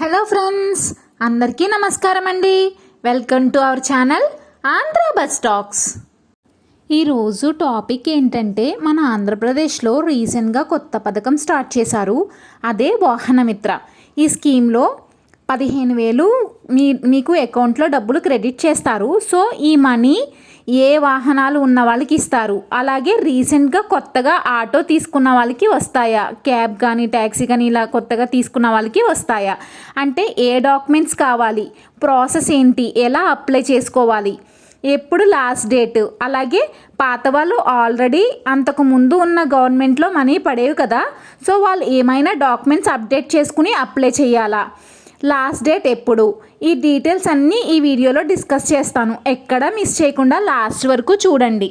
Hello friends అందరికీ నమస్కారం అండి. Welcome to our channel Andhra bus talks. ఈరోజు టాపిక్ ఏంటంటే మన ఆంధ్రప్రదేశ్లో రీసెంట్గా కొత్త పథకం స్టార్ట్ చేశారు. అదే వాహనమిత్ర. ఈ స్కీమ్లో పదిహేను వేలు మీ మీకు అకౌంట్లో డబ్బులు క్రెడిట్ చేస్తారు. సో ఈ మనీ ఏ వాహనాలు ఉన్న వాళ్ళకి ఇస్తారు. అలాగే రీసెంట్గా కొత్తగా ఆటో తీసుకున్న వాళ్ళకి వస్తాయా? క్యాబ్ కానీ ట్యాక్సీ కానీ ఇలా కొత్తగా తీసుకున్న వాళ్ళకి వస్తాయా? అంటే ఏ డాక్యుమెంట్స్ కావాలి? ప్రాసెస్ ఏంటి? ఎలా అప్లై చేసుకోవాలి? ఎప్పుడు లాస్ట్ డేట్? అలాగే పాత వాళ్ళు ఆల్రెడీ అంతకు ముందు ఉన్న గవర్నమెంట్లో మనీ పడేవి కదా. సో వాళ్ళు ఏమైనా డాక్యుమెంట్స్ అప్డేట్ చేసుకుని అప్లై చేయాలా? లాస్ట్ డేట్ ఎప్పుడు? ఈ డీటెయిల్స్ అన్నీ ఈ వీడియోలో డిస్కస్ చేస్తాను. ఎక్కడ మిస్ చేయకుండా లాస్ట్ వరకు చూడండి.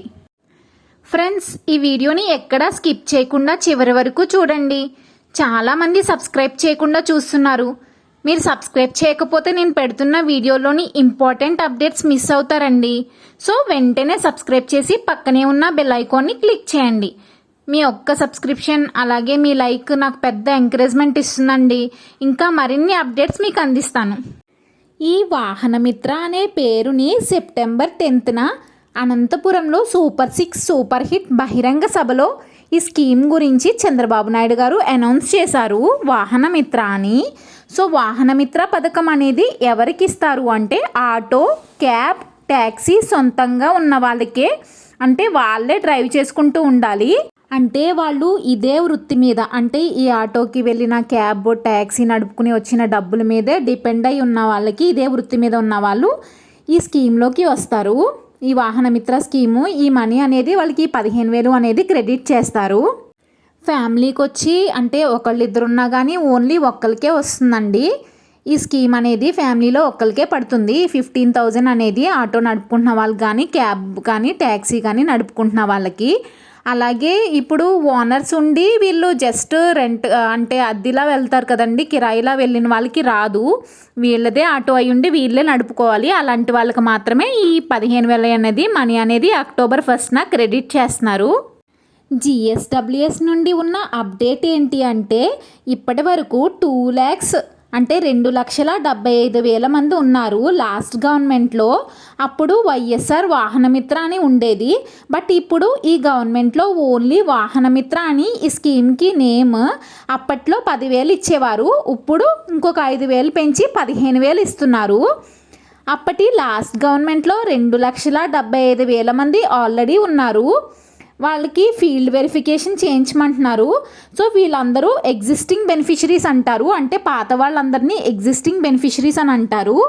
ఫ్రెండ్స్ ఈ వీడియోని ఎక్కడా స్కిప్ చేయకుండా చివరి వరకు చూడండి. చాలామంది సబ్స్క్రైబ్ చేయకుండా చూస్తున్నారు. మీరు సబ్స్క్రైబ్ చేయకపోతే నేను పెడుతున్న వీడియోలోని ఇంపార్టెంట్ అప్డేట్స్ మిస్ అవుతారండి. సో వెంటనే సబ్స్క్రైబ్ చేసి పక్కనే ఉన్న బెల్ ఐకాన్ని క్లిక్ చేయండి. మీ ఒక్క సబ్స్క్రిప్షన్ అలాగే మీ లైక్ నాకు పెద్ద ఎంకరేజ్మెంట్ ఇస్తుందండి. ఇంకా మరిన్ని అప్డేట్స్ మీకు అందిస్తాను. ఈ వాహనమిత్ర అనే పేరుని సెప్టెంబర్ టెన్త్న అనంతపురంలో సూపర్ సిక్స్ సూపర్ హిట్ బహిరంగ సభలో ఈ స్కీమ్ గురించి చంద్రబాబు నాయుడు గారు అనౌన్స్ చేశారు. వాహనమిత్ర అని. సో వాహనమిత్ర పథకం అనేది ఎవరికి ఇస్తారు అంటే ఆటో క్యాబ్ ట్యాక్సీ సొంతంగా ఉన్న వాళ్ళకే అంటే వాళ్ళే డ్రైవ్ చేసుకుంటూ ఉండాలి. అంటే వాళ్ళు ఇదే వృత్తి మీద అంటే ఈ ఆటోకి వెళ్ళిన క్యాబ్ ట్యాక్సీ నడుపుకుని వచ్చిన డబ్బుల మీదే డిపెండ్ అయి ఉన్న వాళ్ళకి ఇదే వృత్తి మీద ఉన్న వాళ్ళు ఈ స్కీమ్లోకి వస్తారు. ఈ వాహనమిత్ర స్కీము ఈ మనీ అనేది వాళ్ళకి పదిహేను వేలు అనేది క్రెడిట్ చేస్తారు. ఫ్యామిలీకి వచ్చి అంటే ఒకళ్ళిద్దరున్నా కానీ ఓన్లీ ఒక్కరికే వస్తుందండి. ఈ స్కీమ్ అనేది ఫ్యామిలీలో ఒక్కరికే పడుతుంది. ఫిఫ్టీన్ థౌజండ్ అనేది ఆటో నడుపుకుంటున్న వాళ్ళకి కానీ క్యాబ్ కానీ ట్యాక్సీ కానీ నడుపుకుంటున్న వాళ్ళకి. అలాగే ఇప్పుడు ఓనర్స్ ఉండి వీళ్ళు జస్ట్ రెంట్ అంటే అద్దెలా వెళ్తారు కదండి కిరాయిలా వెళ్ళిన వాళ్ళకి రాదు. వీళ్ళదే ఆటో అయి ఉండి వీళ్ళే నడుపుకోవాలి. అలాంటి వాళ్ళకి మాత్రమే ఈ పదిహేను వేల అనేది మనీ అనేది అక్టోబర్ ఫస్ట్న క్రెడిట్ చేస్తున్నారు. జిఎస్డబ్ల్యూఎస్ నుండి ఉన్న అప్డేట్ ఏంటి అంటే ఇప్పటి వరకు టూ ల్యాక్స్ అంటే రెండు లక్షల డెబ్బై ఐదు వేల మంది ఉన్నారు లాస్ట్ గవర్నమెంట్లో. అప్పుడు వైఎస్ఆర్ వాహనమిత్ర అని ఉండేది. బట్ ఇప్పుడు ఈ గవర్నమెంట్లో ఓన్లీ వాహనమిత్ర అని ఈ స్కీమ్కి నేమ్ అప్పట్లో పదివేలు ఇచ్చేవారు. ఇప్పుడు ఇంకొక ఐదు వేలు పెంచి పదిహేను వేలు ఇస్తున్నారు. అప్పటి లాస్ట్ గవర్నమెంట్లో రెండు లక్షల డెబ్బై ఐదు వేల మంది ఆల్రెడీ ఉన్నారు. వాళ్ళకి ఫీల్డ్ వెరిఫికేషన్ చేయించమంటున్నారు. సో వీళ్ళందరూ ఎగ్జిస్టింగ్ బెనిఫిషరీస్ అంటారు. అంటే పాత వాళ్ళందరినీ ఎగ్జిస్టింగ్ బెనిఫిషరీస్ అని అంటారు.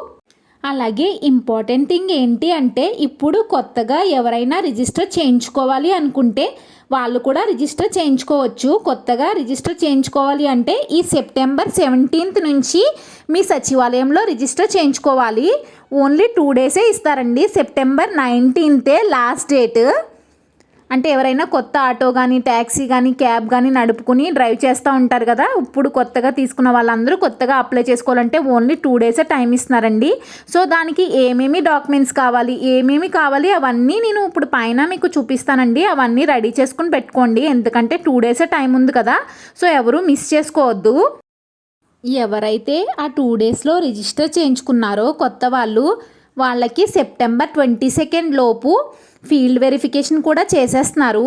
అలాగే ఇంపార్టెంట్ థింగ్ ఏంటి అంటే ఇప్పుడు కొత్తగా ఎవరైనా రిజిస్టర్ చేయించుకోవాలి అనుకుంటే వాళ్ళు కూడా రిజిస్టర్ చేయించుకోవచ్చు. కొత్తగా రిజిస్టర్ చేయించుకోవాలి అంటే ఈ సెప్టెంబర్ సెవెంటీన్త్ నుంచి మీ సచివాలయంలో రిజిస్టర్ చేయించుకోవాలి. ఓన్లీ టూ డేసే ఇస్తారండి. సెప్టెంబర్ నైన్టీన్తే లాస్ట్ డేట్ అంటే ఎవరైనా కొత్త ఆటో కానీ ట్యాక్సీ కానీ క్యాబ్ కానీ నడుపుకుని డ్రైవ్ చేస్తూ ఉంటారు కదా. ఇప్పుడు కొత్తగా తీసుకున్న వాళ్ళందరూ కొత్తగా అప్లై చేసుకోవాలంటే ఓన్లీ టూ డేసే టైం ఇస్తున్నారండి. సో దానికి ఏమేమి డాక్యుమెంట్స్ కావాలి ఏమేమి కావాలి అవన్నీ నేను ఇప్పుడు పైన మీకు చూపిస్తానండి. అవన్నీ రెడీ చేసుకుని పెట్టుకోండి. ఎందుకంటే టూ డేసే టైం ఉంది కదా. సో ఎవరు మిస్ చేసుకోవద్దు. ఎవరైతే ఆ టూ డేస్లో రిజిస్టర్ చేయించుకున్నారో కొత్త వాళ్ళు వాళ్ళకి సెప్టెంబర్ ట్వంటీ సెకండ్ లోపు ఫీల్డ్ వెరిఫికేషన్ కూడా చేసేస్తున్నారు.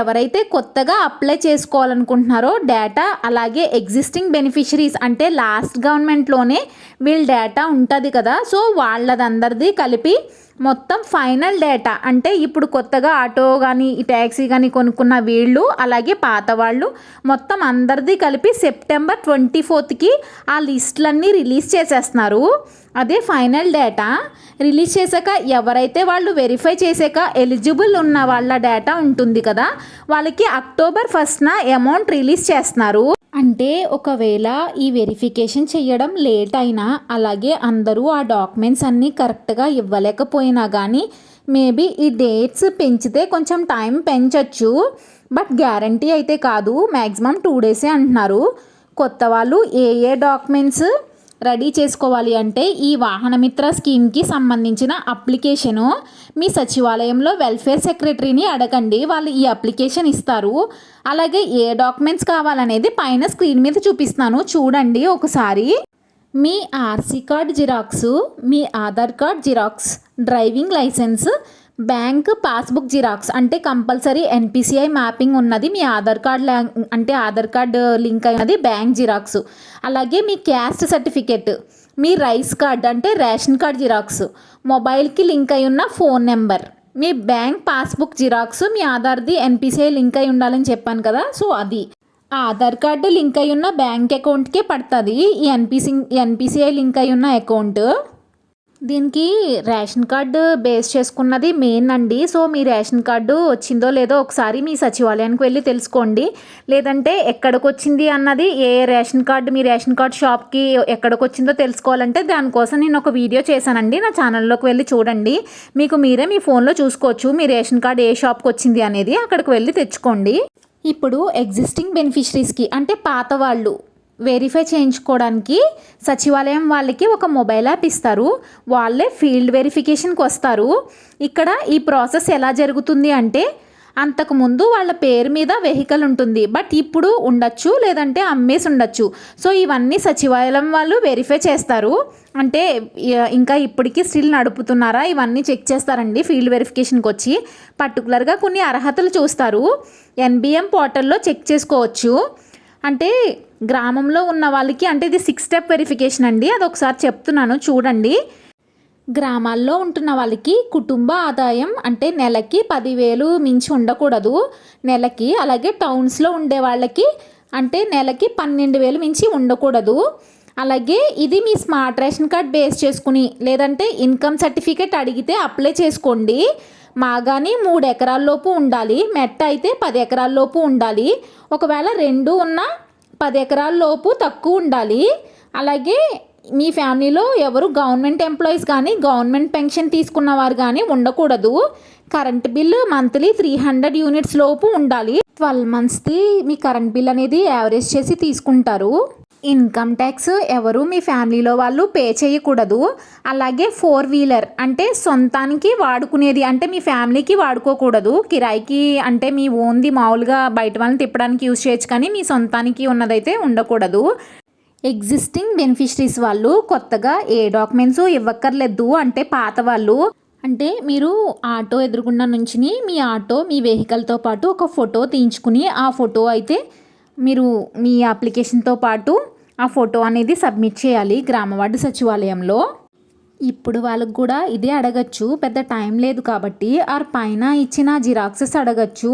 ఎవరైతే కొత్తగా అప్లై చేసుకోవాలనుకుంటున్నారో డేటా అలాగే ఎగ్జిస్టింగ్ బెనిఫిషరీస్ అంటే లాస్ట్ గవర్నమెంట్లోనే వీళ్ళ డేటా ఉంటుంది కదా. సో వాళ్ళదందరిది కలిపి మొత్తం ఫైనల్ డేటా. అంటే ఇప్పుడు కొత్తగా ఆటో కానీ ట్యాక్సీ కానీ కొనుక్కున్న వీళ్ళు అలాగే పాత వాళ్ళు మొత్తం అందరిది కలిపి సెప్టెంబర్ ట్వంటీ ఫోర్త్కి ఆ లిస్టులన్నీ రిలీజ్ చేసేస్తున్నారు. అదే ఫైనల్ డేటా. రిలీజ్ చేశాక ఎవరైతే వాళ్ళు వెరిఫై చేసాక ఎలిజిబుల్ ఉన్న వాళ్ళ డేటా ఉంటుంది కదా వాళ్ళకి అక్టోబర్ ఫస్ట్న అమౌంట్ రిలీజ్ చేస్తున్నారు. అంటే ఒకవేళ ఈ వెరిఫికేషన్ చేయడం లేట్ అయినా అలాగే అందరూ ఆ డాక్యుమెంట్స్ అన్నీ కరెక్ట్గా ఇవ్వలేకపోయినా కానీ మేబీ ఈ డేట్స్ పెంచితే కొంచెం టైం పెంచచ్చు. బట్ గ్యారంటీ అయితే కాదు మ్యాక్సిమం టూ డేసే అంటున్నారు. కొత్త వాళ్ళు ఏ ఏ డాక్యుమెంట్స్ రెడీ చేసుకోవాలి అంటే ఈ వాహనమిత్ర స్కీమ్కి సంబంధించిన అప్లికేషను మీ సచివాలయంలో వెల్ఫేర్ సెక్రటరీని అడగండి. వాళ్ళు ఈ అప్లికేషన్ ఇస్తారు. అలాగే ఏ డాక్యుమెంట్స్ కావాలనేది పైన స్క్రీన్ మీద చూపిస్తాను చూడండి ఒకసారి. మీ ఆర్సీ కార్డ్ జిరాక్స్ మీ Aadhaar card xerox driving licence bank passbook xerox అంటే కంపల్సరీ ఎన్పిసిఐ మ్యాపింగ్ ఉన్నది. మీ ఆధార్ కార్డ్ అంటే ఆధార్ కార్డ్ లింక్ అయినది బ్యాంక్ జిరాక్స్. అలాగే మీ క్యాస్ట్ సర్టిఫికెట్ మీ రైస్ కార్డ్ అంటే రేషన్ కార్డ్ జిరాక్స్ మొబైల్కి లింక్ అయి ఉన్న ఫోన్ నెంబర్. మీ బ్యాంక్ పాస్బుక్ జిరాక్స్ మీ ఆధార్ది ఎన్పిసిఐ లింక్ అయి ఉండాలని చెప్పాను కదా సో అది. ఆధార్ కార్డు లింక్ అయి ఉన్న బ్యాంక్ అకౌంట్కే పడుతుంది. ఈ ఎన్పిసి ఎన్పిసిఐ లింక్ అయి ఉన్న అకౌంట్ దీనికి రేషన్ కార్డు బేస్ చేసుకున్నది మెయిన్ అండి. సో మీ రేషన్ కార్డు వచ్చిందో లేదో ఒకసారి మీ సచివాలయానికి వెళ్ళి తెలుసుకోండి. లేదంటే ఎక్కడికి వచ్చింది అన్నది ఏ రేషన్ కార్డు మీ రేషన్ కార్డు షాప్కి ఎక్కడికి వచ్చిందో తెలుసుకోవాలంటే దానికోసం నేను ఒక వీడియో చేశానండి. నా ఛానల్లోకి వెళ్ళి చూడండి. మీకు మీరే మీ ఫోన్లో చూసుకోవచ్చు మీ రేషన్ కార్డు ఏ షాప్కి వచ్చింది అనేది. అక్కడికి వెళ్ళి తెచ్చుకోండి. ఇప్పుడు ఎగ్జిస్టింగ్ బెనిఫిషరీస్కి అంటే పాత వాళ్ళు వెరిఫై చేయించుకోవడానికి సచివాలయం వాళ్ళకి ఒక మొబైల్ యాప్ ఇస్తారు. వాళ్ళే ఫీల్డ్ వెరిఫికేషన్కి వస్తారు. ఇక్కడ ఈ ప్రాసెస్ ఎలా జరుగుతుంది అంటే అంతకుముందు వాళ్ళ పేరు మీద వెహికల్ ఉంటుంది. బట్ ఇప్పుడు ఉండొచ్చు లేదంటే అమ్మేసి ఉండొచ్చు. సో ఇవన్నీ సచివాలయం వాళ్ళు వెరిఫై చేస్తారు. అంటే ఇంకా ఇప్పటికీ స్టిల్ నడుపుతున్నారా? ఇవన్నీ చెక్ చేస్తారండి ఫీల్డ్ వెరిఫికేషన్కి వచ్చి. పర్టికులర్గా కొన్ని అర్హతలు చూస్తారు. ఎన్బిఎం పోర్టల్లో చెక్ చేసుకోవచ్చు. అంటే గ్రామంలో ఉన్న వాళ్ళకి అంటే ఇది సిక్స్ స్టెప్ వెరిఫికేషన్ అండి. అది ఒకసారి చెప్తున్నాను చూడండి. గ్రామాల్లో ఉంటున్న వాళ్ళకి కుటుంబ ఆదాయం అంటే నెలకి పదివేలు మించి ఉండకూడదు. నెలకి అలాగే టౌన్స్లో ఉండే వాళ్ళకి అంటే నెలకి పన్నెండు వేలు మించి ఉండకూడదు. అలాగే ఇది మీ స్మార్ట్ రేషన్ కార్డ్ బేస్ చేసుకుని లేదంటే ఇన్కమ్ సర్టిఫికేట్ అడిగితే అప్లై చేసుకోండి. మాగాని మూడు ఎకరాల లోపు ఉండాలి మెట్ట అయితే పది ఎకరాల లోపు ఉండాలి. ఒకవేళ రెండు ఉన్న పది ఎకరాల లోపు తక్కువ ఉండాలి. అలాగే మీ ఫ్యామిలీలో ఎవరు గవర్నమెంట్ ఎంప్లాయీస్ కానీ గవర్నమెంట్ పెన్షన్ తీసుకున్న వారు కానీ ఉండకూడదు. Current bill monthly three hundred units లోపు ఉండాలి. ట్వెల్వ్ మంత్స్ది మీ కరెంట్ బిల్ అనేది యావరేజ్ చేసి తీసుకుంటారు. ఇన్కమ్ ట్యాక్స్ ఎవరు మీ ఫ్యామిలీలో వాళ్ళు పే చేయకూడదు. అలాగే ఫోర్ వీలర్ అంటే సొంతానికి వాడుకునేది అంటే మీ ఫ్యామిలీకి వాడుకోకూడదు. కిరాయికి అంటే మీ ఓన్ది మామూలుగా బయట వాళ్ళని తిప్పడానికి యూజ్ చేయొచ్చు కానీ మీ సొంతానికి ఉన్నదైతే ఉండకూడదు. ఎగ్జిస్టింగ్ బెనిఫిషరీస్ వాళ్ళు కొత్తగా ఏ డాక్యుమెంట్స్ ఇవ్వక్కర్లేదు అంటే పాత వాళ్ళు. అంటే మీరు ఆటో ఎదురుగుండా నుంచి మీ ఆటో మీ వెహికల్తో పాటు ఒక ఫోటో తీయించుకుని ఆ ఫోటో అయితే మీరు మీ అప్లికేషన్తో పాటు ఆ ఫోటో అనేది సబ్మిట్ చేయాలి గ్రామవార్డు సచివాలయంలో. ఇప్పుడు వాళ్ళకు కూడా ఇదే అడగచ్చు పెద్ద టైం లేదు కాబట్టి ఆర్ పైన ఇచ్చిన జిరాక్సెస్ అడగచ్చు.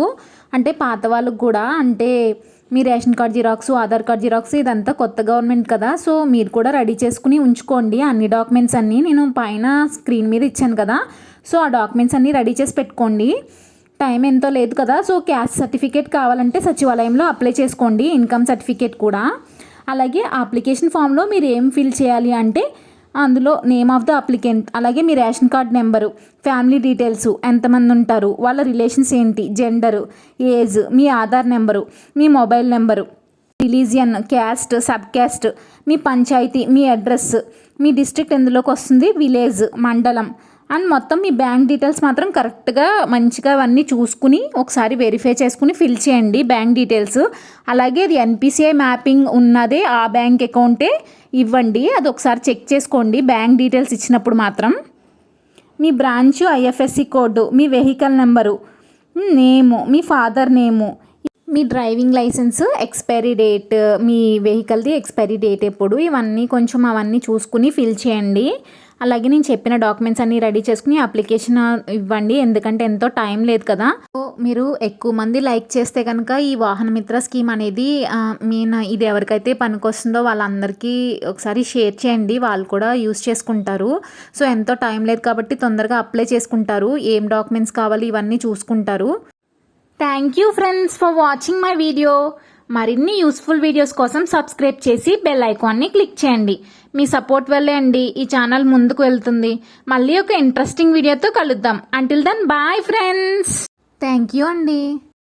అంటే పాత వాళ్ళకు కూడా అంటే మీ ration card xerox Aadhaar card xerox ఇదంతా కొత్త గవర్నమెంట్ కదా సో మీరు కూడా రెడీ చేసుకుని ఉంచుకోండి. అన్ని డాక్యుమెంట్స్ అన్నీ నేను పైన స్క్రీన్ మీద ఇచ్చాను కదా సో ఆ డాక్యుమెంట్స్ అన్నీ రెడీ చేసి పెట్టుకోండి. టైం ఎంతో లేదు కదా సో క్యాస్ట్ సర్టిఫికేట్ కావాలంటే సచివాలయంలో అప్లై చేసుకోండి ఇన్కమ్ సర్టిఫికేట్ కూడా. అలాగే ఆ అప్లికేషన్ ఫామ్లో మీరు ఏం ఫిల్ చేయాలి అంటే అందులో నేమ్ ఆఫ్ ద అప్లికెంట్ అలాగే మీ ration card number family details ఎంతమంది ఉంటారు వాళ్ళ రిలేషన్స్ ఏంటి జెండరు ఏజ్ మీ ఆధార్ నెంబరు మీ mobile number religion caste sub caste మీ పంచాయతీ మీ అడ్రస్ మీ డిస్ట్రిక్ట్ ఎందులోకి వస్తుంది విలేజ్ మండలం అండ్ మొత్తం మీ బ్యాంక్ డీటెయిల్స్ మాత్రం కరెక్ట్గా మంచిగా అవన్నీ చూసుకుని ఒకసారి వెరిఫై చేసుకుని ఫిల్ చేయండి బ్యాంక్ డీటెయిల్స్. అలాగే అది ఎన్పిసిఐ మ్యాపింగ్ ఉన్నదే ఆ బ్యాంక్ అకౌంటే ఇవ్వండి. అది ఒకసారి చెక్ చేసుకోండి బ్యాంక్ డీటెయిల్స్ ఇచ్చినప్పుడు మాత్రం. మీ బ్రాంచ్ ఐఎఫ్ఎస్సి కోడ్ మీ వెహికల్ నెంబరు నేము మీ ఫాదర్ నేము మీ డ్రైవింగ్ లైసెన్స్ ఎక్స్పైరీ డేట్ మీ వెహికల్ది ఎక్స్పైరీ డేట్ ఎప్పుడు ఇవన్నీ కొంచెం అవన్నీ చూసుకుని ఫిల్ చేయండి. అలాగే నేను చెప్పిన డాక్యుమెంట్స్ అన్నీ రెడీ చేసుకుని అప్లికేషన్ ఇవ్వండి. ఎందుకంటే ఎంతో టైం లేదు కదా. సో మీరు ఎక్కువ మంది లైక్ చేస్తే కనుక ఈ వాహన మిత్ర స్కీమ్ అనేది మీన్ ఇది ఎవరికైతే పనికొస్తుందో వాళ్ళందరికీ ఒకసారి షేర్ చేయండి. వాళ్ళు కూడా యూస్ చేసుకుంటారు. సో ఎంతో టైం లేదు కాబట్టి తొందరగా అప్లై చేసుకుంటారు. ఏం డాక్యుమెంట్స్ కావాలి ఇవన్నీ చూసుకుంటారు. Thank you friends for watching my video మరిన్ని యూస్ఫుల్ వీడియోస్ కోసం సబ్స్క్రైబ్ చేసి బెల్ ఐకాన్ని క్లిక్ చేయండి. మీ సపోర్ట్ వల్లే అండి ఈ ఛానల్ ముందుకు వెళ్తుంది. మళ్ళీ ఒక ఇంట్రెస్టింగ్ వీడియోతో కలుద్దాం. Until then bye friends thank you అండి.